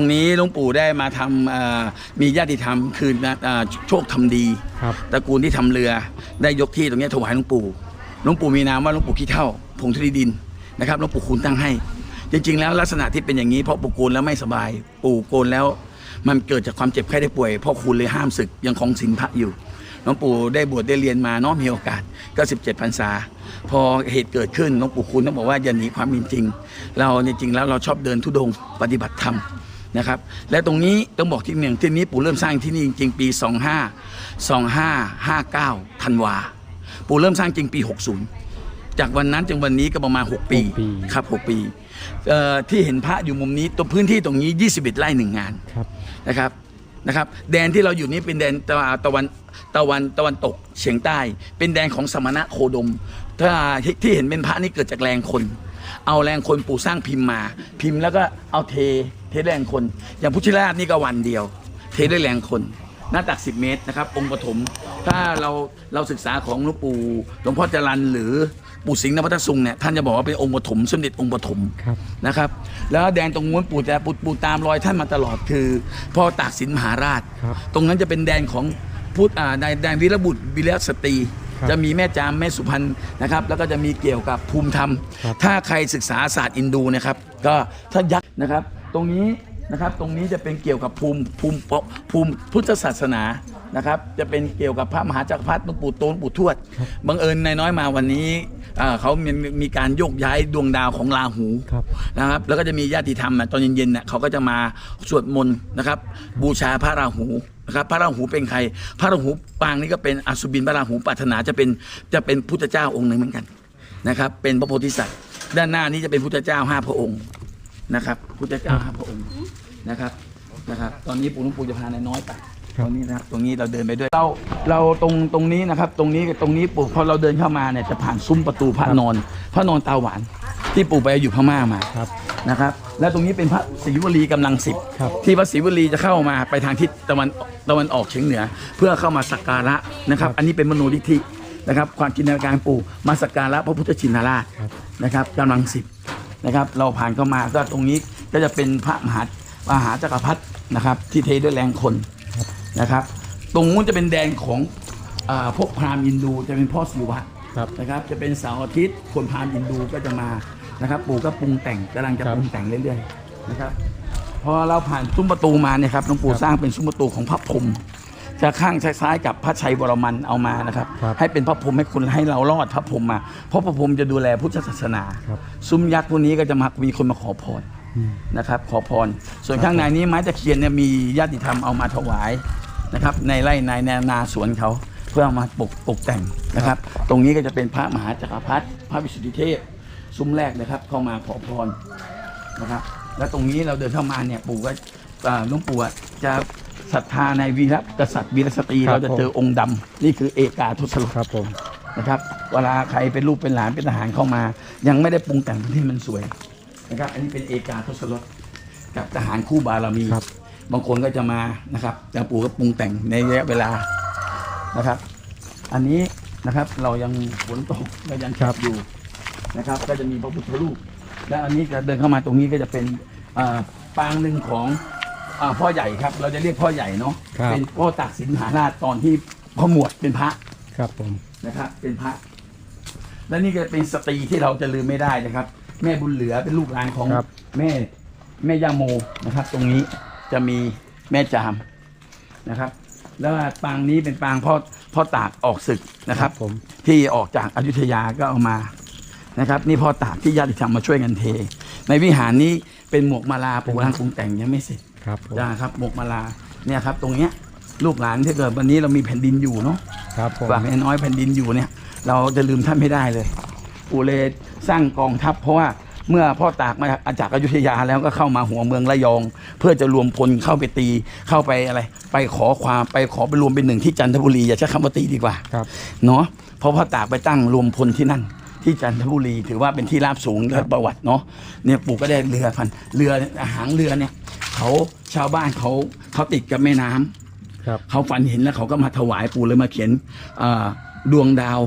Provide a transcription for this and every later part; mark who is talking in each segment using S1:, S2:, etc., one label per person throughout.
S1: ตรงนี้หลวงปู่ได้มาทำเอ่อมีญาติธรรมคือเอ่อโชคทำดี
S2: ครับ
S1: ตระกูลที่ทำเรือได้ยกที่ตรงนี้ถวายหลวงปู่หลวงปู่มีนามว่าหลวงปู่ขี้เท่าผงทรีดินนะครับหลวงปู่คูณตั้งให้ จริง ๆ แล้วลักษณะที่เป็นอย่างนี้เพราะปู่โกนแล้วไม่สบาย ปู่โกนแล้วมันเกิดจากความเจ็บไข้ได้ป่วยพ่อคูณเลยห้ามศึกยังคงศีลพระอยู่หลวงปู่ได้บวชได้เรียนมาเนาะมีโอกาสก็17พรรษา พอเหตุเกิดขึ้นหลวงปู่คูณต้องบอกว่าอย่าหนีความเป็นจริง เราจริงๆแล้วเราชอบเดินทุดงค์ปฏิบัติธรรม นะครับ และตรงนี้ต้องบอกที่หนึ่งที่นี้ปู่เริ่มสร้างที่นี่จริงๆปี 25 2559ธันวาปู่เริ่มสร้างจริงปี 60 จากวันนั้นจนวันนี้ก็ประมาณ 6 ปี
S2: หกปี
S1: ครับ 6 ปีเอ่อที่เห็นพระอยู่มุมนี้ตรงพื้นที่ตรงนี้ 21 ไร่หนึ่งงาน
S2: ครับ
S1: นะครับนะครับ แดนที่เราอยู่นี้เป็นแดนตะวันตะวันตะวันตะวันตกเฉียงใต้ เป็นแดนของสมณะโคดมถ้าที่ที่เห็นเป็นพระนี่เกิดจากแรงคน เอาแรงคนปู่สร้างพิมพ์มา พิมพ์แล้วก็เอาเทเทด้วยแรงคน อย่างพุทธิราชนี่ก็วันเดียว เทด้วยแรงคน หน้าตัก 10 เมตรนะครับ องค์ปฐมถ้าเราเราศึกษาของหลวงปู่หลวงพ่อจรันหรือปู่สิงห์นภัทรสุงเนี่ยท่านจะบอกว่าเป็นองค์ปฐมสมเด็จองค์ปฐม
S2: ครับ
S1: นะครับ แล้วแดนตรงนู้นปู่จะปู่ปู่ตามรอยท่านมาตลอดคือพ่อตากสินมหาราช
S2: ครับ
S1: ตรงนั้นจะเป็นแดนของพุทธอ่าแดนแดนวีรบุตรวีรสตรี
S2: ครับ
S1: จะมีแม่จามแม่สุพรรณนะครับแล้วก็จะมีเกี่ยวกับภูมิธรรม
S2: ครับ
S1: ถ้าใครศึกษาศาสตร์อินดูนะครับก็ถ้ายักษ์นะครับ ตรงนี้นะครับตรงนี้จะเป็นเกี่ยวกับภูมิภูมิภูมิพุทธศาสนานะครับจะเป็นเกี่ยวกับพระมหาจักรพรรดิหลวงปู่โตนปู่ทวดบังเอิญนายน้อยมาวันนี้อ่าเขามีมีการโยกย้ายดวงดาวของราหู
S2: ครับ
S1: นะครับแล้วก็จะมีญาติธรรมอะตอนเย็นๆเน่ยเขาก็จะมาสวดมนต์นะครับบูชาพระราหู นะครับพระราหูเป็นใคร พระราหูปางนี้ก็เป็นอสุบินพระราหูปรารถนาจะเป็นจะเป็นพุทธเจ้าองค์หนึ่งเหมือนกันนะครับ เป็นพระโพธิสัตว์ ด้านหน้านี้จะเป็นพุทธเจ้าห้าพระองค์นะครับ พุทธเจ้าห้าพระองค์นะครับนะครับ ตอนนี้ปู่หลวงปู่จะพานายน้อยไป
S2: ครับ
S1: ตรงนี้นะครับตรงนี้เราเดินไปด้วยเราเราตรงตรงนี้นะครับ ตรงนี้กับตรงนี้ปู่พอเราเดินเข้ามาเนี่ยจะผ่านซุ้มประตูพระนอน พระนอนตาหวาน ที่ปู่ไปอยู่พม่ามา
S2: ครับ
S1: นะครับ และตรงนี้เป็นพระศรีวลีกำลังสิบ
S2: ครับ
S1: ที่พระศรีวลีจะเข้ามาไปทางทิศตะวันตะวันออกเฉียงเหนือ เพื่อเข้ามาสักการะนะครับ อันนี้เป็นมโนลิธินะครับ ความจินตนาการปู่มาสักการะพระพุทธชินราช
S2: ครับ
S1: นะครับกำลังสิบนะครับ เราผ่านเข้ามาก็ตรงนี้ก็จะเป็นพระมหามหาจักรพรรดินะครับ ที่เทด้วยแรงคนนะครับ ตรงนู้นจะเป็นแดนของอาพวกพราหมณ์อินดูจะเป็นพ่อศิวะ
S2: ครับ
S1: นะครับ จะเป็นเสาร์อาทิตย์คนพาล์มอินดูก็จะมา นะครับปู่ก็ปรุงแต่งกำลังจะ
S2: ครับ
S1: ปรุงแต่งเรื่อยๆนะครับพอเราผ่านซุ้มประตูมาเนี่ยครับหลวงปู่สร้างเป็นซุ้มประตูของพระพรหมจะข้างซ้ายๆกับพระชัยวรมันเอามานะครับ
S2: ครับ
S1: ให้เป็นพระพรหมให้คนให้เรารอดพระพรหมมา เพราะพระพรหมจะดูแลพุทธศาสนา
S2: ครับ
S1: ซุ้มยักษ์พวกนี้ก็จะมามีคนมาขอพร
S2: อืม
S1: นะครับขอพร ส่วนข้างในนี้ไม้ตะเคียนเนี่ยมีญาติธรรมเอามาถวายนะครับในไร่ในแนนาสวนเขาเพื่อเอามาปกตกแต่งนะครับ ตรงนี้ก็จะเป็นพระมหาจักรพรรดิพระวิสุทธิเทพ ซุ้มแรกนะครับ เข้ามาขอพรนะครับ แล้วตรงนี้เราเดินเข้ามาเนี่ยปู่ก็อ่าหลวงปู่อะจะศรัทธาในวีรกษัตริย์วีรสตรี
S2: ครับ
S1: เราจะเจอองค์ดำนี่คือเอกาทศรถ
S2: ครับผม
S1: นะครับ เวลาใครเป็นลูกเป็นหลานเป็นทหารเข้ามา ยังไม่ได้ปรุงแต่งที่มันสวยนะครับ อันนี้เป็นเอกาทศรถกับทหารคู่บารมี
S2: ครับ
S1: บางคนก็จะมานะครับจางปู่ก็ปรุงแต่งในระยะเวลานะครับ อันนี้นะครับเรายังฝนตกเรายัง
S2: ครั
S1: ขับบอยู่ นะครับ ก็จะมีพระพุทธรูป และอันนี้จะเดินเข้ามาตรงนี้ก็จะเป็นอ่าปางหนึ่งของอาพ่อใหญ่ครับ เราจะเรียกพ่อใหญ่เนาะ
S2: ครับ
S1: เป็นพ่อตากสินมหาราชตอนที่พ่อหมวดเป็นพระ
S2: ครับผม
S1: นะครับ เป็นพระ และนี่ก็เป็นสตรีที่เราจะลืมไม่ได้นะครับ แม่บุญเหลือเป็นลูกหลานของ
S2: ครับ
S1: แม่แม่ย่าโมนะครับ ตรงนี้จะมีแม่จามนะครับ แล้วปางนี้เป็นปางพ่อพ่อตากออกศึกนะครับ
S2: ผม
S1: ที่ออกจากอายุทยาก็เอามา นะครับนี่พ่อตากที่ญาติธรรมมาช่วยกันเท ในวิหารนี้เป็นหมวกมาลาปูร่างปรุงแต่งยังไม่เสร็จ
S2: ครับผม
S1: จ้าครับหมวกมาลาเนี่ยครับตรงเนี้ยลูกหลานที่เกิดวันนี้เรามีแผ่นดินอยู่เนาะ
S2: ครับผม
S1: ฝากแม่น้อยแผ่นดินอยู่เนี่ย เราจะลืมท่านไม่ได้เลยปูเลยสร้างกองทัพเพราะว่าเมื่อพ่อตากมาจากอยุธยาแล้วก็เข้ามาหัวเมืองระยอง เพื่อจะรวมพลเข้าไปตีเข้าไปอะไร ไปขอความไปขอไปรวมเป็นหนึ่งที่จันทบุรีอย่าใช้คำว่าตีดีกว่า
S2: ครับ
S1: เนาะเพราะพ่อตากไปตั้งรวมพลที่นั่น ที่จันทบุรีถือว่าเป็นที่ราบสูงและประวัติเนาะเนี่ยปู่ก็ได้เรือพันเรือหางเรือเนี่ยเขาชาวบ้านเขาเขาติดกับแม่น้ำ
S2: ครับ
S1: เขาฝันเห็นแล้วเขาก็มาถวายปู่เลยมาเขียนอ่าดวงดาว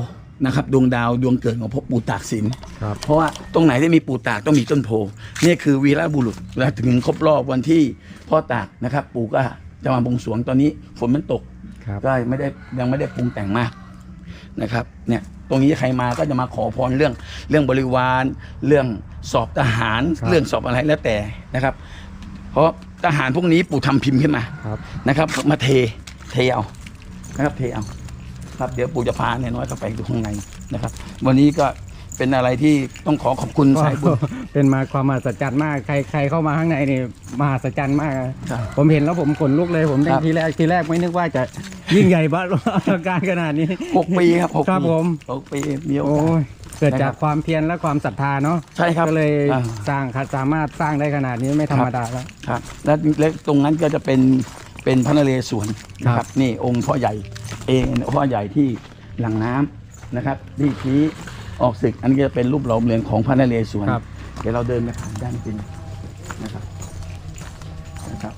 S1: นะครับ ดวงดาวดวงเกิดของพ่อปู่ตากสิน
S2: ครับ
S1: เพราะว่าตรงไหนที่มีปู่ตากต้องมีต้นโพนี่คือวีรบุรุษและถึงครบรอบวันที่พ่อตากนะครับ ปู่ก็จะมาบวงสรวงตอนนี้ฝนมันตก
S2: ครับ
S1: ก็ไม่ได้ยังไม่ได้ปรุงแต่งมากนะครับ เนี่ย ตรงนี้ใครมาก็จะมาขอพรเรื่องเรื่องบริวาร เรื่องสอบทหาร
S2: ครับ
S1: เรื่องสอบอะไรแล้วแต่นะครับ เพราะทหารพวกนี้ปู่ทำพิมพ์ขึ้นมา
S2: ครับ
S1: นะครับ มาเทเทเอานะครับเทเอาครับเดี๋ยวปู่จะพาเนี่ยน้อยเข้าไปดูข้างในนะครับ วันนี้ก็ เป็นอะไรที่ต้องขอขอบคุณสายบุญ
S2: เป็นมาความมหัศจรรย์มากใครใครเข้ามาข้างในนี่มหัศจรรย์มาก
S1: ครับ
S2: ผมเห็นแล้วผมขนลุกเลยผม
S1: ครับ
S2: ทีแรกทีแรกไม่นึกว่าจะยิ่งใหญ่บ้าอลังการขนาดนี้
S1: หกปีครับหก
S2: ครับ
S1: ปี
S2: ผม
S1: หกปีมีโอ
S2: โอ้
S1: กาส
S2: ยเกิด
S1: นะครับ
S2: จากความเพียรและความศรัทธาเนาะ
S1: ใช่ครับ
S2: ก็เลย
S1: อ่า
S2: สร้างครับสามารถสร้างได้ขนาดนี้ไม่ธรรมดาแล้ว
S1: ครับและและตรงนั้นก็จะเป็นเป็นพระนเรศวรนะค
S2: ครั
S1: รับบ นี่องค์พ่อใหญ่เองพ่อใหญ่ที่หลังน้ำนะครับที่ชี้ ออกศึก อันนี้จะเป็นรูปหล่อเหรียญของพระนเรศวร
S2: ครับ
S1: เดี๋ยวเราเดินไปผ่านด้านจริงนะครับนะครับ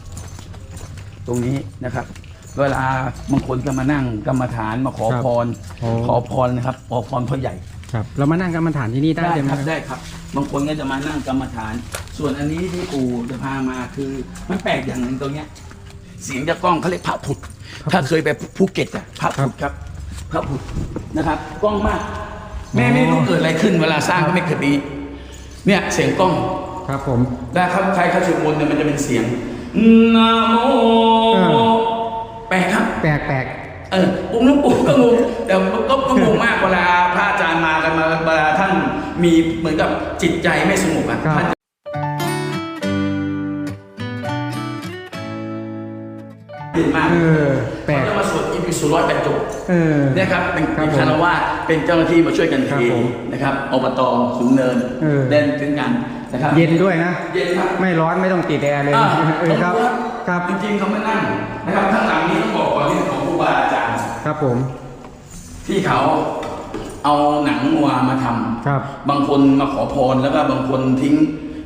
S1: ตรงนี้นะครับ เวลาบางคนก็มานั่งกรรมฐานมาขอพร
S2: โอ้
S1: ขอพรนะครับขอพรพ่อใหญ่
S2: ครับ เรามานั่งกรรมฐานที่นี่ได้
S1: ได้
S2: ใช่ไหม
S1: ครับได้ครับ บางคนก็จะมานั่งกรรมฐาน ส่วนอันนี้ที่ปู่จะพามาคือมันแปลกอย่างหนึ่งตรงเนี้ย เสียงจะกล้องเขาเรียกพระผุด ถ้าเคยไปภูเก็ตอะพระผุดครับพระผุดนะครับกล้องมาก แม่ไม่รู้เกิดอะไรขึ้นเวลาสร้างก็ไม่เคยดีเนี่ยเสียงกล้อง
S2: ครับผม
S1: ได้ครับใครเข้าสวดมนต์เนี่ยมันจะเป็นเสียงนะโม
S2: เออ
S1: แปลกครับ
S2: แปลกแปลก
S1: เออองค์หลวงปู่ก็งงแต่ก็ก็งงมากเวลาพระอาจารย์มากันมาเวลาท่านมีเหมือนกับจิตใจไม่สงบอะ
S2: ครับ
S1: ท่านจะเปลี่ยนมาก
S2: เออแปลก
S1: เขาจะมาสวด อิปิสุร้อยแปดจบ
S2: เออ
S1: เนี่ยครับเป็น
S2: ครับ
S1: เป็นคารวะเป็นเจ้าหน้าที่มาช่วยกัน
S2: ครั
S1: เท
S2: บผม
S1: นะครับอบตสูงเนิน
S2: เออ
S1: เล่นถึงกันนะครับ
S2: เย็นด้วยนะ
S1: เย็นครับ
S2: ไม่ร้อนไม่ต้องติดแอร์เลย
S1: อ่า
S2: เออครับครับ
S1: จริงๆเขาไม่นั่งนะครับข้างหลังนี้ต้องบอกก่อนที่ของครูบาอาจารย์
S2: ครับผม
S1: ที่เขาเอาหนังวัวมาทำ
S2: ครับ
S1: บางคนมาขอพรแล้วก็บางคนทิ้ง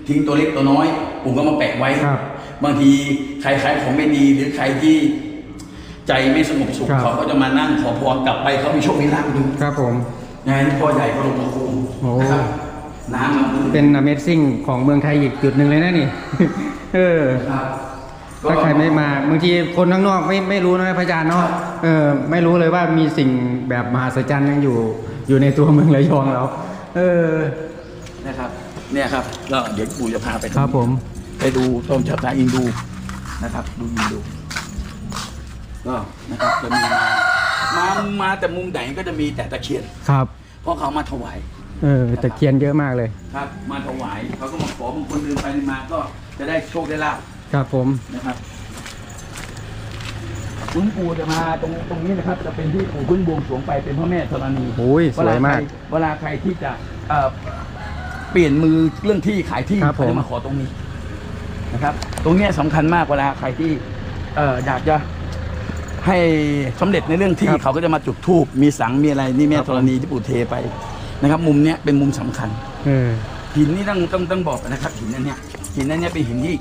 S1: ทิ้งตัวเล็กตัวน้อยปู่ก็มาแปะไว้
S2: ครับ
S1: บางทีใครขายของไม่ดีหรือใครที่ ใจไม่สงบสุข
S2: ครับ
S1: เขาก็จะมานั่งขอพรกลับไปเขามีโชคมีลาภดู
S2: ครับผม
S1: งานพ่อใหญ่ก็ลงมาคุม
S2: โอ้
S1: นะครับน้ำมัน
S2: เป็น Amazing ของเมืองไทยอีกจุดหนึ่งเลยนะนี่ เออ
S1: ครับ
S2: ถ้าใครไม่มาบางทีคนข้างนอกไม่ไม่รู้นะพระอาจารย์เนาะเออไม่รู้เลยว่ามีสิ่งแบบมหัศจรรย์ยังอยู่อยู่ในตัวเมืองระยองเราเออ
S1: นะครับ เนี่ยครับก็เดี๋ยวปู่จะพาไป
S2: ครับผม
S1: ไปดูต้นชะตาอินดูนะครับ ดูอินดู ก็นะครับจะมีมามามาแต่มุมไหนก็จะมีแต่ตะเคียน
S2: ครับ
S1: เพราะเขามาถวาย
S2: เออตะเคียนเยอะมากเลย
S1: ครับ มาถวายเขาก็มาขอบางคนเดินไปเดินมาก็จะได้โชคได้ลาบ
S2: ครับผม
S1: นะครับหลวงปู่จะมาตรงตรงนี้นะครับ จะเป็นที่ปู่ขึ้นบวงสรวงไปเป็นพระแม่ธรณี
S2: โอ้ยสวยมาก
S1: เวลาใครเวลาใครที่จะเอ่อเปลี่ยนมือเรื่องที่ขายที่
S2: ครับผม
S1: เขาจะมาขอตรงนี้นะครับ ตรงเนี้ยสำคัญมากเวลาใครที่เอ่ออยากจะ ให้สำเร็จในเรื่องที่เขาก็จะมาจุดธูปมีสังมีอะไรนี่แม่ธรณีที่ปู่เทไปนะครับ มุมเนี้ยเป็นมุมสำคัญ
S2: เออ
S1: หินนี่ต้องต้องต้องบอกกันนะครับหินอันเนี้ยหินอันเนี้ยเป็นหินที่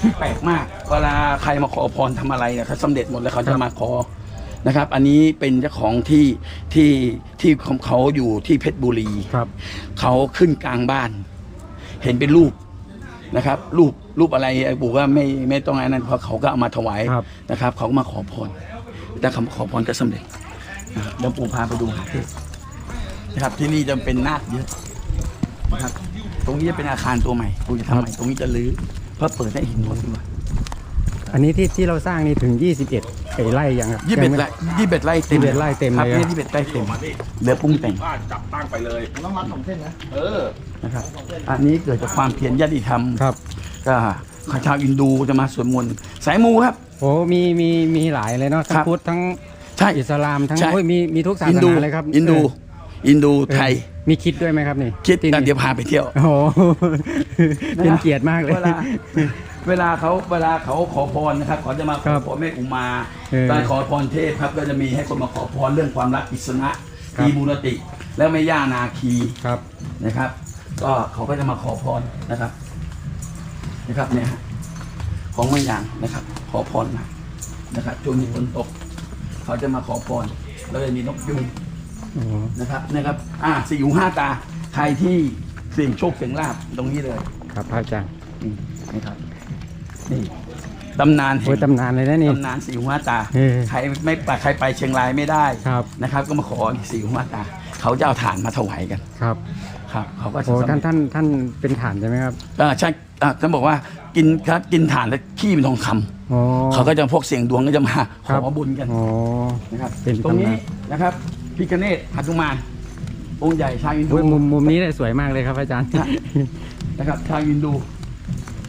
S1: ที่แปลกมาก เวลาใครมาขอพรทำอะไรเนี่ยเขาสำเร็จหมดแล้วเขาจะมาขอนะครับ อันนี้เป็นเจ้าของที่ที่ที่ของเขาอยู่ที่เพชรบุรี
S2: ครับ
S1: เขาขึ้นกลางบ้าน เห็นเป็นรูปนะครับ รูป รูปอะไรไอ้ปู่ก็ไม่ไม่ต้องอันนั้นเพราะเขาก็เอามาถวาย
S2: ครับ
S1: นะครับ เขาก็มาขอพรแต่คำขอพรก็สำเร็จนะครับเดี๋ยวปู่พาไปดูหาเทพนะครับ ที่นี่จะเป็นนาคเยอะนะครับ ตรงนี้จะเป็นอาคารตัวใหม่กูจะทำใหม่ตรงนี้จะรื้อเพื่อเปิดให้เห็นหมดด้วย
S2: อันนี้ที่ที่เราสร้างนี่ถึง 21ไอ้ไร่ยังครับ
S1: ยี่สิบเอ็ด
S2: ยังม่
S1: ไร่ยี่สิบเอ็ดไร่เต็ม
S2: 21ไร่เต็ม
S1: ครับ
S2: เลยอะ
S1: นี่ยี่สิบเอ็ดไร่เต็มเหลือปรุงแต่ง
S3: บ้านจับตั้งไปเลย ต้องรัดสองเส้นนะ เออ
S1: นะครับ อันนี้เกิดจากความเพียรญาติธรรม
S2: ครับ
S1: ก็ชาวอินดูจะมาสวดมนต์สายมูครับ
S2: โอ้มีมีมีหลายเลยเนาะทั้
S1: ค
S2: ง
S1: รับ
S2: พุทธทั้ง
S1: ใช่
S2: อิสลามทั้ง
S1: ใช่
S2: โอ้ยมีมีทุกศา
S1: อิ
S2: ส
S1: นดู
S2: นาเลยครับ
S1: อินดู
S2: เอิ
S1: นดู
S2: ออ
S1: ไทย
S2: มีคิดด้วยไหมครับนี่
S1: คิด
S2: ที่
S1: กัน
S2: นี่
S1: เดี๋ยวพาไปเที่ยว
S2: โอ้โหเป็นเกียรติมากเลย
S1: เวลาเวลาเขาเวลาเขาขอพรนะครับเขาจะมาข
S2: ครั
S1: อบพรแม่อุมา
S2: เออ
S1: การขอพรเทพครับก็จะมีให้คนมาขอพรเรื่องความรักอิสนะ
S2: ครับ
S1: ทีมูลติ แล้วแม่ย่านาคี
S2: ครับ
S1: นะครับ ก็เขาก็จะมาขอพรนะครับ นะครับเนี่ยฮะของบางอย่างนะครับ ขอพรมานะครับช่วงนี้ฝนตก เขาจะมาขอพรแล้วจะมีนกยุง
S2: อ๋อ
S1: นะครับนะครับ อ่าสี่หูห้าตาใครที่เสี่ยงโชคเสี่ยงลาบตรงนี้เลย
S2: ครับพระอาจารย์
S1: นี่นะครับนี่ตำนานแห่
S2: โอ้ย
S1: ง
S2: ตำนานเลยนะนี่
S1: ตำนานสี่หูห้าตา
S2: เออ
S1: ใครไม่ไปใครไปเชียงรายไม่ได้
S2: ครับ
S1: นะครับ ก็มาขอสี่หูห้าตา เขาจะเอาฐานมาถวายกัน
S2: ครับ
S1: ครับ เขาก็จะ
S2: โอ้
S1: สำเร็จ
S2: ท่านท่านท่านเป็นฐานใช่ไหมครับ
S1: อ่าใช่ อ่าท่านบอกว่ากินครับกินฐานแล้วขี้เป็นทองคำ
S2: อ๋อ
S1: เขาก็จะพวกเสียงดวงก็จะมาข
S2: ครั
S1: อบบุญกัน
S2: อ๋อ
S1: นะครับ
S2: เป็น
S1: ตรงนี้
S2: ตำนาน
S1: นะครับพิคเนตหนุมานองค์ใหญ่ชาวอินดู
S2: โอ้ยมุมมุมนี้เนี่ยสวยมากเลยครับอาจารย์
S1: ครับ นะครับชาวอินดู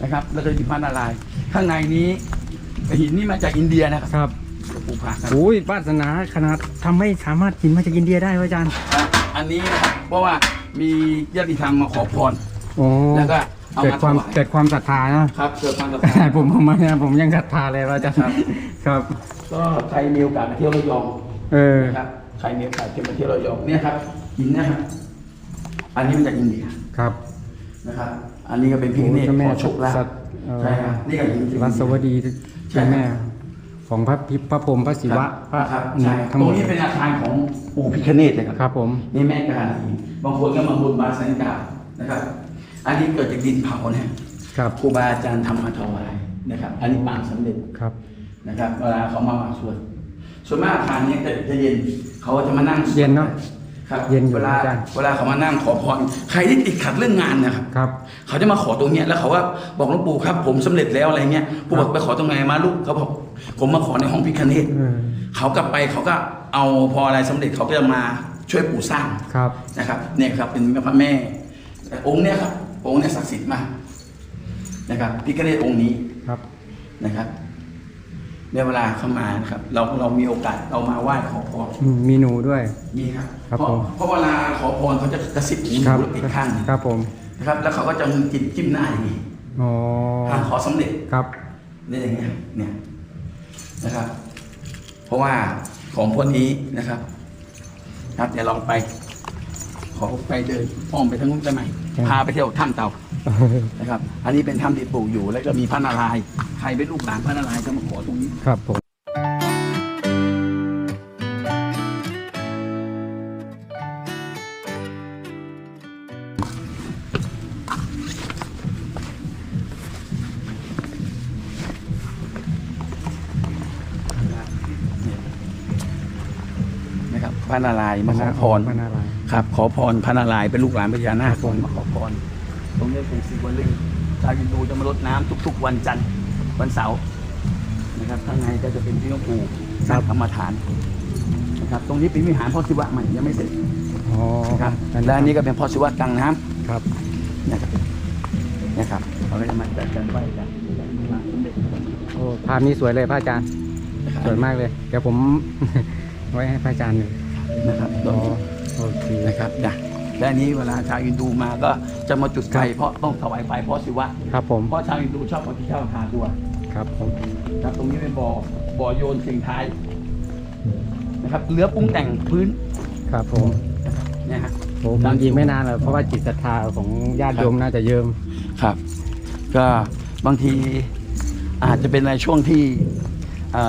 S1: นะครับ แล้วก็มีพระนารายณ์ข้างในนี้หินนี่มาจากอินเดียนะครับ
S2: ครับ
S1: หลวงปู่ผาครับ
S2: โอ้ยวาสนาขนาดทำให้สามารถกินมาจากอินเดียได้ครับอาจารย์
S1: อันนี้นะครับเพราะว่ามีญาติธรรมมาขอพร
S2: โอ้
S1: แล้วก็ เอา
S2: เกิด
S1: มา
S2: ความ
S1: ถวาย
S2: เกิดความศรัทธาเนอะ
S1: ครับเกิดความศรัท
S2: ข
S1: ธา
S2: นาดผมผมมาเนี่ยผมยังศรัทธาเลยว่าอาจารย์
S1: ครับ
S2: ครับ
S1: ก็ใครมีโอกาสมาเที่ยวระยอง
S2: เออ
S1: นะครับใครมีโอกาสจะมาเที่ยวระยองเนี่ยครับหินนะครับอันนี้มาจากอินเดีย
S2: ครับ
S1: นะครับ อันนี้ก็เป็นพิคเนต
S2: โอ้เจ้าแม่
S1: ขอโชคลาภ
S2: สัตว์เอ่อ
S1: ใช่ครับนี่ก็หิน
S2: รัสวดี
S1: ใช่
S2: เจ้าแม่ ของพระพิพระพรหมพระศิวะพระ
S1: ครับ
S2: อืม
S1: ใช่
S2: ทั้ง
S1: ต
S2: ห
S1: ร
S2: ม
S1: ง
S2: ด
S1: นี้เป็นอาคารของปู่พิคเนตนะครับ
S2: ครับผม
S1: นี่แม่กาลีบางคนก็มาบนบานสันกานะครับ อันนี้เกิดจากดินเผาเนี่ย
S2: ครับ
S1: ครูบาอาจารย์ทำมาถวายนะครับ อันนี้ปางสำเร็จ
S2: ครับ
S1: นะครับ เวลาเขามาสวดส่วนมากอาคารเนี้จะเย็นเขาก็จะมานั่งสวด
S2: เย็นเนอะ
S1: ครับ
S2: เย็นอยู่
S1: เวลา
S2: อาจารย์
S1: เวลาเขามานั่งขอพรใครที่ติดขัดเรื่องงานนะครับ
S2: ครับ
S1: เขาจะมาขอตรงเนี้ยแล้วเขาว่าบอกหลวงปู่ครับ ผมสำเร็จแล้วอะไรเงี้ยปู่บอกไปขอตรงไหนมาลูกเขาบอกผมมาขอในห้องพิคเนต
S2: เออ
S1: เขากลับไปเขาก็เอาพออะไรสำเร็จเขาก็จะมาช่วยปู่สร้าง
S2: ครับ
S1: นะครับเนี่ยครับเป็นพระแม่แต่องค์เนี่ยครับ องค์เนี่ยศักดิ์สิทธิ์มากนะครับพิคเนตองค์นี้
S2: ครับ
S1: นะครับเนี่ยเวลาเข้ามานะครับ เราเรามีโอกาสเรามาไหว้ขอพร
S2: อืมมีหนูด้วย
S1: มีครับ
S2: ครับ
S1: เพราะ
S2: ผม
S1: เพราะเวลาขอพรเขาจะกระซิบหูห
S2: ครั
S1: นู
S2: บ
S1: แล้วปิดข้างหนึ่ง
S2: ครับผม
S1: นะครับ แล้วเขาก็จะมือจิ้มจิ้มหน้าอย่างนี้
S2: อ๋อ
S1: หาขอสำเร็จ
S2: ครับ
S1: เนี่ยอย่างเงี้ยเนี่ยนะครับ เพราะว่าของพวกนี้นะครับ ครับเดี๋ยวลองไป ขอไปเดินอ้อมไปทางนู้นได้ไหม
S2: ครับ
S1: พาไปเที่ยวถ้ำเต่านะครับ อันนี้เป็นถ้ำที่ปลูกอยู่ แล้วก็มีพระนารายณ์ใครเป็นลูกหลานพระนารายณ์จะมาขอตรงนี้
S2: ครับผม
S1: รับพระนารายณ์มาขอพร
S2: พระนารายณ์
S1: ครับ ขอพรพระนารายณ์เป็นลูกหลานพญานาคก่อนมาขอพรตรงนี้เป็นสิวลึงชาวยินดูจะมารดน้ำทุก ๆ วันจันทร์วันเสาร์นะครับข้างในก็จะเป็นที่หลวงปู่สร้างกรรมฐานนะครับ ตรงนี้เป็นวิหารพ่อศิวะใหม่ยังไม่เสร็จ
S2: อ๋อ
S1: นะครับและอันนี้ก็เป็นพ่อศิวะกลางน้ำ
S2: ครับ
S1: นะครับนะครับเขาก็จะมาจัดกันไหว้กันมาสมเด็จ
S2: โอ้ภาพนี้สวยเลยพระอาจารย์
S1: นะครับ
S2: สวยมากเลย เดี๋ยวผม ไว้ให้พระอาจารย์หนึ่ง
S1: นะครับ
S2: อ๋อโอเค
S1: นะครับนะและอันนี้เวลาชาวอินดูมาก็จะมาจุดไฟเพราะต้องถวายไฟเพราะศิวะ
S2: ครับผม
S1: เพราะชาวอินดูชอบเอาที่เช่าทาตัว
S2: ครับผม
S1: ครับตรงนี้เป็นบ่อบ่อโยนสิ่งท้ายนะครับเหลือปรุงแต่งพื้น
S2: ครับผม
S1: เนี่ยฮะ
S2: โอ้บางทีไม่นานหรอกเพราะว่าจิตศรัทธาของญาติโยมน่าจะเยิ่ม
S1: ครับ ก็บางทีอาจจะเป็นในช่วงที่เอ่อ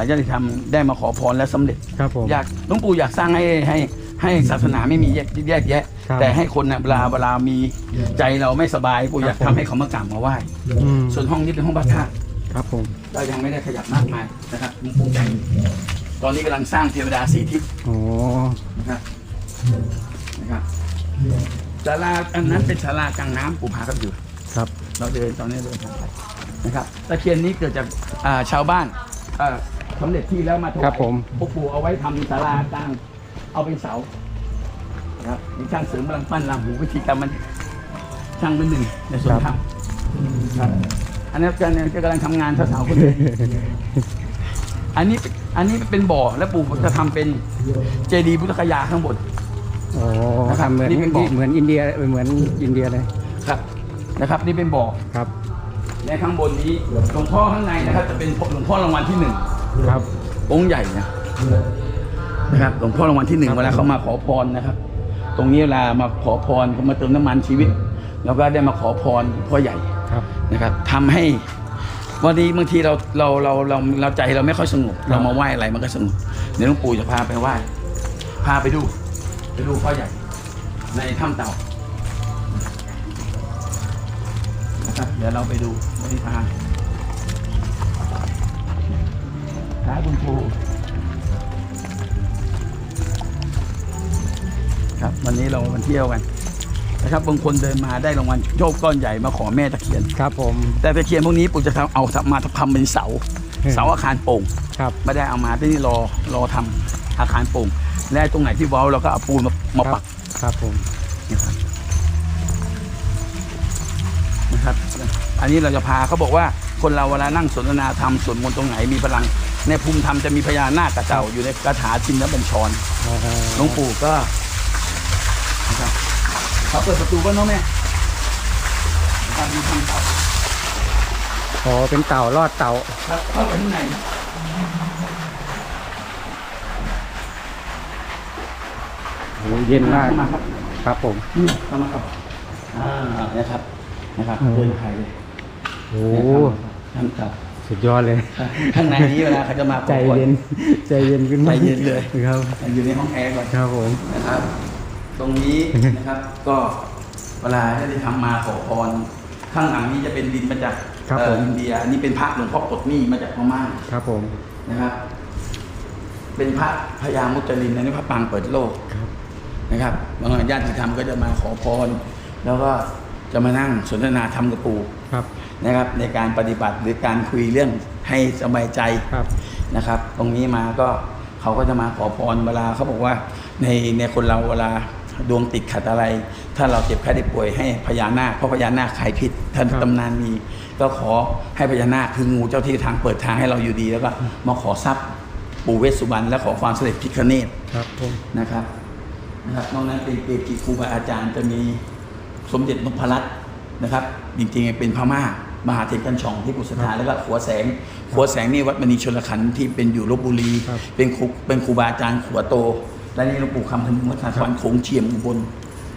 S1: ญาติธรรมได้มาขอพรและสำเร็จ
S2: ครับผม
S1: อยากหลวงปู่อยากสร้างให้ให้ให้ศาสนาไม่มีแยกแยกแยะ
S2: ครับ
S1: แต่ให้คนเนี่ยเวลาเวลามีใจเราไม่สบายปู่อยาก
S2: ครับผม
S1: ทำให้เขามากราบมาไหว้
S2: อืม
S1: ส่วนห้องนี้เป็นห้องพระธาตุ
S2: ครับผม
S1: เรายังไม่ได้ขยับมากมายนะครับหลวงปู่ใจตอนนี้กำลังสร้างเทวดาสีทิศ
S2: โอ้
S1: นะครับนะครับศาลาอันนั้นเป็นศาลากลางน้ำปู่พากันอยู่
S2: ครับ
S1: เราเดินตอนนี้เดินทางไปนะครับตะเคียนนี้เกิดจากอ่าชาวบ้านเอ่อ สำเร็จที่แล้วมาถวาย
S2: ครับผม
S1: พวกปู่เอาไว้ทำศาลากลางเอาเป็นเสานะครับมีช่างเสริมกำลังปั้นลำหูวิธีการมันช่างเป็นหนึ่งในส่วนทำครับ อันนี้อาจารย์เนี่ยกำลังทำงานสาวๆคนนี้อันนี้อันนี้เป็นบ่อและปู่จะทำเป็นเจดีย์พุทธคยาข้างบน
S2: โอ้
S1: นะครับ
S2: ทำเหมือน
S1: นี่เป็นบ่อ
S2: เหมือนอินเดียเหมือนอินเดียเลย
S1: ครับนะครับ นี่เป็นบ่อ
S2: ครับ
S1: และข้างบนนี้หลวงพ่อข้างในนะครับ จะเป็นหลวงพ่อรางวัลที่หนึ่ง
S2: ครับ
S1: องค์ใหญ่นะนะครับหลวงพ่อรางวัลที่หนึ่งเวลาเขามาขอพรนะครับ ตรงนี้เวลามาขอพรเขามาเติมน้ำมันชีวิต แล้วก็ได้มาขอพรพ่อใหญ่
S2: ครับ
S1: นะครับทำให้วันนี้บางทีเราเราเราเราเราใจเราไม่ค่อยสงบเรามาไหว้อะไรมันก็สงบเดี๋ยวหลวงปู่จะพาไปไหว้พาไปดู ไปดูพ่อใหญ่ ในถ้ำเต่านะครับเดี๋ยวเราไปดูบริพาท้ เรามาเที่ยวกันนะครับบางคนเดินมาได้รางวัลโชคก้อนใหญ่มาขอแม่ตะเคียน
S2: ครับผม
S1: แต่ตะเคียนพวกนี้ปู่จะทำเอามาทำเป็นเสา
S2: อืม
S1: เสาอาคารโป่ง
S2: ครับ
S1: ไม่ได้เอามาที่นี่รอรอทำอาคารโป่งและตรงไหนที่เว้าเราก็เอาปูนมามาปัก
S2: ครับผม
S1: นะครับนะครับ อันนี้เราจะพาเขาบอกว่าคนเราเวลานั่งสนทนาธรรมสวดมนต์ตรงไหนมีพลัง ในภูมิธรรมจะมีพญานาคกระเจ้าอยู่ในคาถาชินบัญชรหลวงปู่ก็นะครับ เขาเปิดประตูบ้านน้องแม่นะครับมีทางเต่า
S2: อ๋อเป็นเต่ารอดเต่า
S1: ครับเข้าไปข้างใน
S2: โอ้เย็นมาก
S1: เข้มาครับ
S2: ครับผม
S1: นี่เข้ามาครับอ่านะครับนะครับ
S2: อืม
S1: เดินไทยเลย
S2: โอ้
S1: ท่านครับ
S2: สุดยอดเลย
S1: ข้างในนี้เวลาเขาจะมา
S2: ใจเย็น ใจเย็นขึ้นมา
S1: ใจเย็นเลย
S2: ครับ
S1: อยู่ในห้องแอร์ก่อน
S2: ครับผม
S1: นะครับ ตรงนี้นะครับ ก็เวลาที่ได้ทำมาขอพรข้างหลังนี้จะเป็นดินมาจาก
S2: ครับ
S1: เอ่อ
S2: ผม
S1: อินเดียอันนี้เป็นพระหลวงพ่อปลดหนี้มาจากพม่า
S2: ครับผม
S1: นะครับ เป็นพระพญามุจลินอันนี้พระปางเปิดโลก
S2: ครับ
S1: นะครับบางญาติธรรมก็จะมาขอพร แล้วก็จะมานั่งสนทนาธรรมกับปู่
S2: ครับ
S1: นะครับ ในการปฏิบัติหรือการคุยเรื่องให้สบายใจ
S2: ครับ
S1: นะครับตรงนี้มาก็เขาก็จะมาขอพรเวลาเขาบอกว่าในในคนเราเวลา ดวงติดขัดอะไร ถ้าเราเจ็บแค่ได้ป่วยให้พญานาคเพราะพญานาคขายผิดท่าน
S2: ครับ
S1: ตำนานมี ก็ขอให้พญานาคคืองูเจ้าที่ทางเปิดทางให้เราอยู่ดีแล้วก็มาขอทรัพย์ปู่เวสสุวรรณและขอความสำเร็จพิคเนต
S2: ครับผม
S1: นะครับนะครับนอกนั้นเป็นเกจิครูบาอาจารย์จะมีสมเด็จนพรัตน์นะครับ จริงๆเป็นพม่ามหาเทพกันชองที่ปุสถานแล้วก็ขัวแสงขัวแสงนี่วัดมณีชนลขันธ์ที่เป็นอยู่ลบบุรี
S2: ครับ
S1: เป็นครูเป็นครูบาอาจารย์ขัวโต และนี่หลวงปู่คำพนมวัฒนสวรรค์โขงเชียมอุบล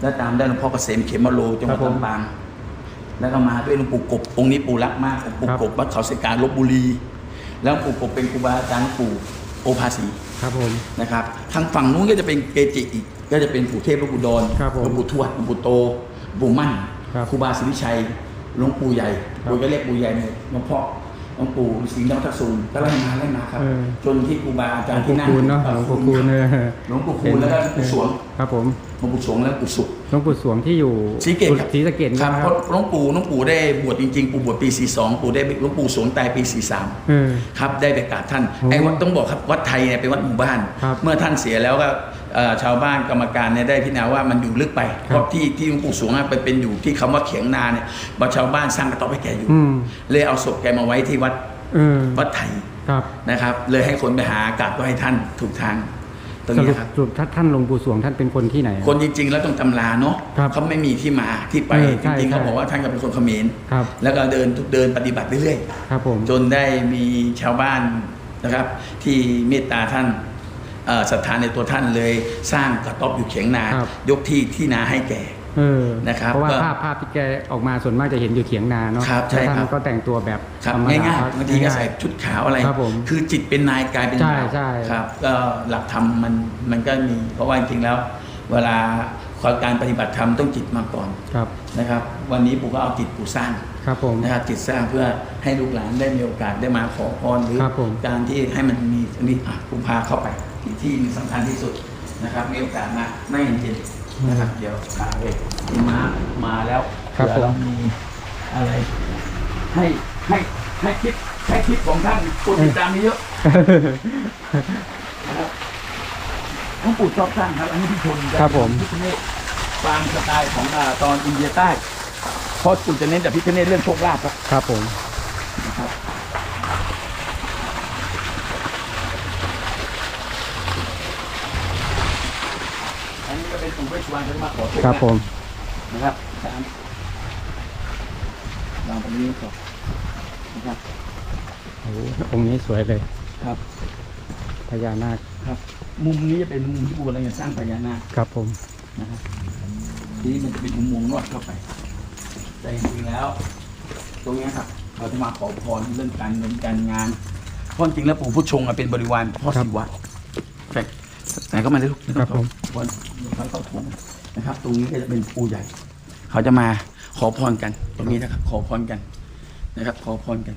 S1: และตามได้หลวงพ่อเกษมเขมโลจังหวัด
S2: ครับผม
S1: ลำปางแล้วก็มาด้วยหลวงปู่กบองค์นี้ปู่รักมากหลวงปู่
S2: ครับ
S1: กบวัดเขาเสการลบบุรี แล้วหลวงปู่กบเป็นครูบาอาจารย์หลวงปู่โอภาสี
S2: ครับผม
S1: นะครับทางฝั่งนู้นก็จะเป็นเกจิอีกก็จะเป็นปู่เทพหลวงปู่ดอน
S2: ครับผม
S1: หลวงปู่ทวดหลวงปู่โตหลวงปู่มั่น
S2: ครับ
S1: ครูบาศรีวิชัยหลวงปู่ใหญ่
S2: ครับ
S1: ปู่ก็เรียกปู่ใหญ่เนี่ยหลวงพ่อ หลวงปู่สิงห์นวัตสูนก็ไล่มาไล่มาครับ
S2: เออ
S1: จนที่ครูบาอาจารย์
S2: หล
S1: ที่
S2: วง
S1: นั่ง
S2: ปู่คูณเนาะหลวงปู่คูณเออ
S1: หลวงปู่คูณแล้วก็หลวงปู่สวง
S2: ครับผม
S1: หลวงปู่สวงแล้วหลวงปู่สุข
S2: หลวงปู่สวงที่อยู่
S1: ศรีเกตครับ
S2: ศรีสะเกด
S1: ครับ
S2: นะ
S1: เพราะหลวงปู่หลวงปู่ได้บวชจริงๆปู่บวชปี 42 ปู่ได้หลวงปู่สวงตายปี 43
S2: เออ
S1: ครับได้ไปกราบท่าน
S2: โอ้
S1: ไอ้วัดต้องบอกครับวัดไทยเนี่ยเป็นวัดหมู่บ้าน
S2: ครับ
S1: เมื่อท่านเสียแล้วก็เอ่อ ชาวบ้านกรรมการเนี่ยได้พิจารณาว่ามันอยู่ลึกไป
S2: ครับ
S1: เพราะที่ที่หลวงปู่สวงอะไปเป็นอยู่ที่คำว่าเขียงนาเนี่ยบชาวบ้านสร้างกระต๊อบให้แกอยู่
S2: อืม
S1: เลยเอาศพแกมาไว้ที่วัด
S2: เออ
S1: วัดไทย
S2: ครับ
S1: นะครับ เลยให้คนไปหากราบไหว้ท่านถูกทางตรง
S2: ส
S1: นี้
S2: รุป
S1: ครับ
S2: สรุปท่านท่านหลวงปู่สวงท่านเป็นคนที่ไหนอะ
S1: คนจริง ๆ แล้วต้องตำราเนาะ
S2: ครับ
S1: เขาไม่มีที่มาที่ไป
S2: เออ
S1: จ
S2: ใช่
S1: ริงๆเขา
S2: ใช่
S1: บอกว่าท่านก็เป็นคนเขมร
S2: ครับ
S1: แล้วก็เดินเดินปฏิบัติเรื่อยๆ
S2: ครับผม
S1: จนได้มีชาวบ้านนะครับ ที่เมตตาท่านเอ่อ ศรัทธาในตัวท่านเลยสร้างกระต๊อบอยู่เขียงนา
S2: ครับ
S1: ยกที่ที่นาให้แก่
S2: เออ
S1: นะครับ
S2: เพราะว่า
S1: ก็
S2: ภาพภาพที่แกออกมาส่วนมากจะเห็นอยู่เถียงนาเนาะ
S1: ครับใช่
S2: แล้ว
S1: ครั
S2: ท่า
S1: บ
S2: นก็แต่งตัวแบบ
S1: ครับ
S2: ธรรมด
S1: ง่ายๆบางทีก็ใส่ชุดขาวอะไร
S2: ครับผม
S1: คือจิตเป็นนายกายเป็น
S2: ใช่
S1: บ่าว
S2: ใช่
S1: ครับก็หลักธรรมมันมันก็มี เพราะว่าจริงๆแล้ว เวลาการปฏิบัติธรรมต้องจิตมาก่อน
S2: ครับ
S1: นะครับ วันนี้ปู่ก็เอาจิตปู่สร้าง
S2: ครับผม
S1: นะครับจิตสร้างเพื่อให้ลูกหลานได้มีโอกาสได้มาขอพรหรือ
S2: ครับผม
S4: การที่ให้มันมีอันนี้อะผมพาเข้าไป ที่ที่สำคัญที่สุดนะครับ มีโอกาสมาไม่เย็นๆนะครับ เดี๋ยวพาไปที่มามาแล้ว
S2: ครับ
S4: เผื่อเรา
S2: ผม
S4: มีอะไร ให้ให้ให้คลิปให้คลิปของท่านคนติดตามมีเยอะนะครับหลวงปู่ชอบสร้างครับ อันนี้พี่ชน
S2: ครับผม
S4: พิคเนตตามสไตล์ของอ่าตอนอินเดียใต้เพราะปู่จะเน้นแต่พิคเนตเรื่องโชคลาภครับ
S2: ครับผม
S4: นะครับอันนี้ก็เป็นปู่เวชสุวรรณที่มาขอโชค
S2: ครับผม
S4: นะครับสามวางตรงนี้ก่อนนะครับ
S2: โอ้โหองค์นี้สวยเลย
S4: ครับ
S2: พญานาค
S4: ครับ มุมนี้จะเป็นมุมที่ปู่กำลังจะสร้างพญานาค
S2: ครับผม
S4: นะครับทีนี้มันจะเป็นอุโมงค์นอดเข้าไป แต่จริงๆแล้ว ตรงเนี้ยครับ เราจะมาขอพรเรื่องการเงินการงานเพราะจริงๆแล้วปู่พุทธชงอะเป็นบริวารพ่อศิวะแต่
S1: ไหนก็มาเลยลูก
S2: ครับผม
S1: บอ ลเขาเข้าถุงนะครับ ตรงนี้ก็จะเป็นปูใหญ่ เขาจะมาขอพรกัน ตรงนี้นะครับ ขอพรกันนะครับ ขอพรกัน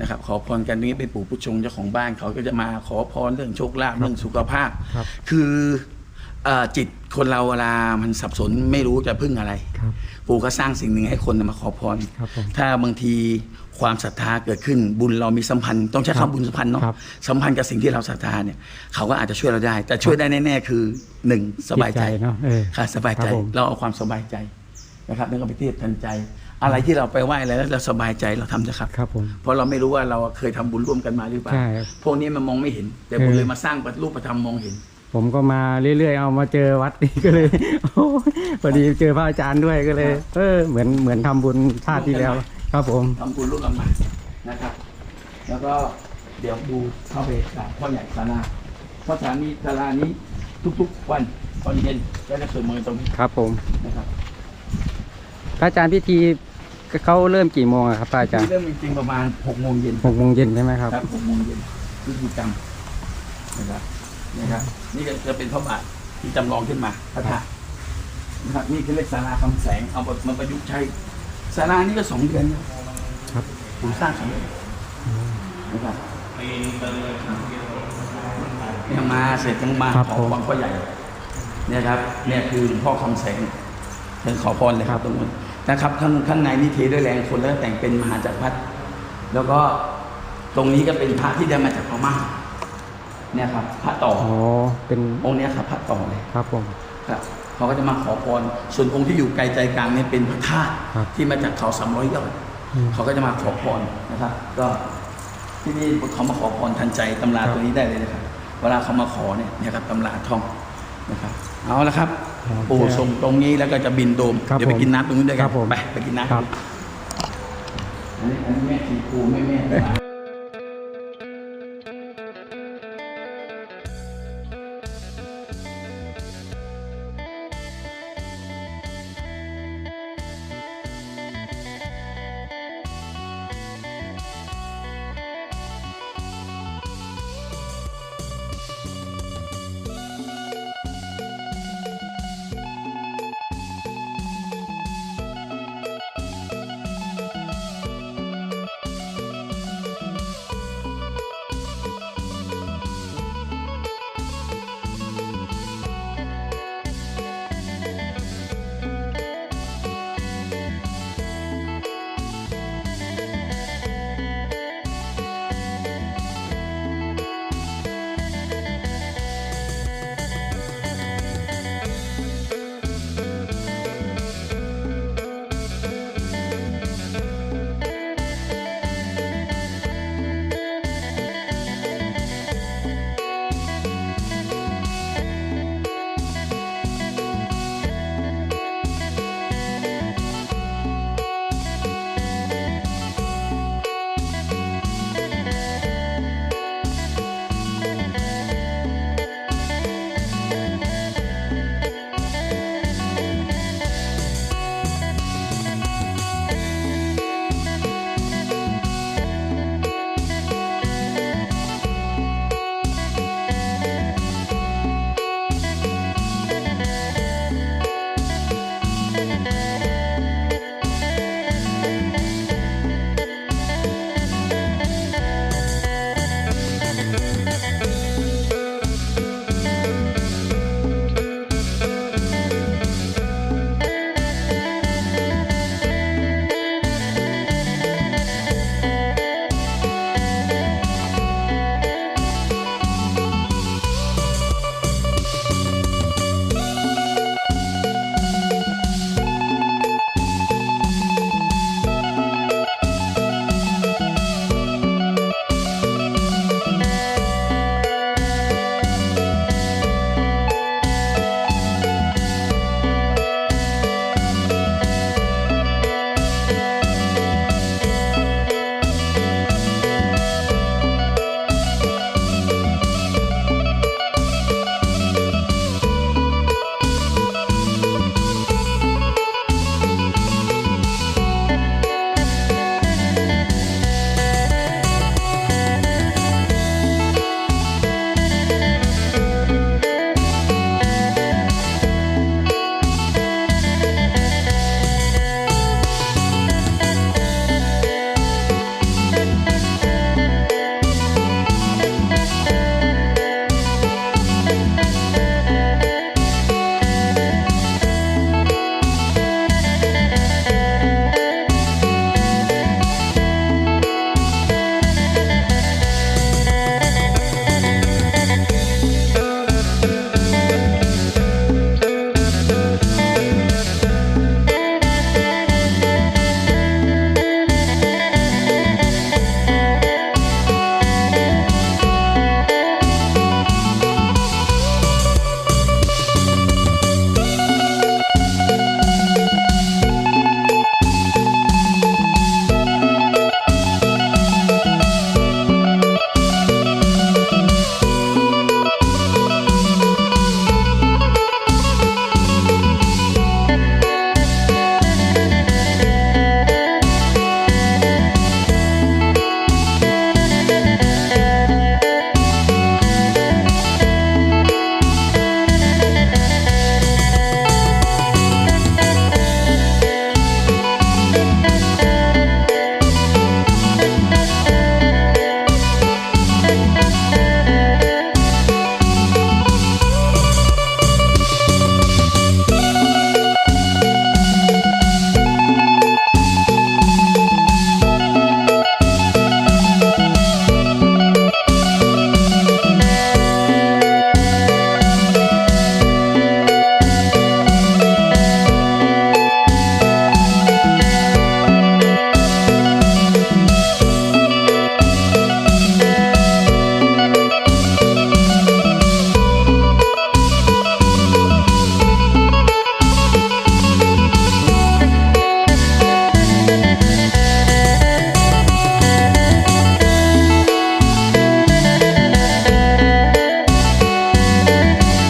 S1: นะครับ ขอพรกันตรงนี้เป็นปู่ผู้ชงเจ้าของบ้าน เขาก็จะมาขอพรเรื่องโชคลาภเรื่องสุขภาพ
S2: ครับ
S1: คือ เอ่อจิตคนเราเวลามันสับสนไม่รู้จะพึ่งอะไร
S2: ครับ
S1: ปู่ก็สร้างสิ่งหนึ่งให้คนมาขอพร
S2: ครับผม
S1: ถ้าบางทีความศรัทธาเกิดขึ้นบุญเรามีสัมพันธ์ ต้องใช้
S2: ครับ
S1: คำบุญสัมพันธ์เนาะ
S2: ครับ
S1: สัมพันธ์กับสิ่งที่เราศรัทธาเนี่ยเขาก็อาจจะช่วยเราได้ แต่ช่วยได้แน่ๆคือหนึ่งสบายใจ
S2: จิตเนาะเออ
S1: ค่ะสบายใจ
S2: ครับผม
S1: เราเอาความสบายใจนะครับนั่นก็ไปเทียบทันใจ อะไรที่เราไปไหว้อะไรแล้วเราสบายใจเราทำนะครับ
S2: ครับผม
S1: เพราะเราไม่รู้ว่าเราเคยทำบุญร่วมกันมาหรือเปล่า
S2: ใช่ครับ
S1: พวกนี้มันมองไม่เห็น แต่บุญ
S2: เออ
S1: เลยมาสร้างรูปธรรมมองเห็น
S2: ผมก็มาเรื่อยๆ เอามาเจอวัดนี้ก็เลยโอ้ยพอดีเจอพระอาจารย์ด้วยก็เลย เออ เหมือนเหมือนทำบุญชาติที่แล้ว ครับผม
S1: ทำบุญร่วมกันมานะครับ แล้วก็เดี๋ยวดูเข้าไปกราบพ่อใหญ่ศาลาเพราะศาลนี้ศาลานี้ทุกๆวันตอนเย็นจะได้สวดมนต์ตรงนี้
S2: ครับผม
S1: นะครับ
S2: พระอาจารย์พิธีเขาเริ่มกี่โมงอะครับพระอาจารย์
S1: ที่เริ่มจริงๆประมาณหกโมงเย็น
S2: หกโมงเย็นใช่ไหมครับ
S1: ครับหกโมงเย็นพิธีกรรมนะครับ นะครับ นี่ก็จะเป็นพระบาทที่จำลองขึ้นมาพระธาตุนะครับนี่คือเลขศาลาคำแสงเอามาประยุกต์ใช้ศาลานี่ก็สองเดือนนะครับผมสร้างสองเดือนนะครับเนี่ยมาเสร็จต้องมา
S2: ครับ
S1: ขอ
S2: ผม
S1: พรพ่อใหญ่เนี่ยครับเนี่ยคือหลวงพ่อคำแสงเชิญขอพรเลยครับตรงนู้นนะครับข้างข้างในนี่เทด้วยแรงคนแล้วแต่งเป็นมหาจักรพรรดิแล้วก็ตรงนี้ก็เป็นพระที่ได้มาจากพม่า เนี่ยครับพระต่อ
S2: อ๋อเป็น
S1: องค์เนี้ยครับพระต่อเลย
S2: ครับผม
S1: ครับเขาก็จะมาขอพรส่วนองค์ที่อยู่ไกลใจกลางเนี่ยเป็นพระธาตุ
S2: ครับ
S1: ที่มาจากเขาสามร้อยยอด
S2: อืม
S1: เขาก็จะมาขอพรนะครับ ก็ที่นี่เขามาขอพรทันใจตำรา
S2: ครับ
S1: ตัวนี้ได้เลยนะครับ เวลาเขามาขอเนี่ยเนี่ยครับตำราท่องนะครับ เอาละครับ
S2: ครับ
S1: ปู่ทรงตรงนี้แล้วก็จะบินโดม
S2: ครับ
S1: เดี๋ยวไป
S2: ผม
S1: กินน้ำตรงนู้นด้วยกั
S2: ครับผม
S1: ไปไปกินน้ำ
S2: ครับ
S1: อันนี้อันนี้แม่ทีปูแม่แม่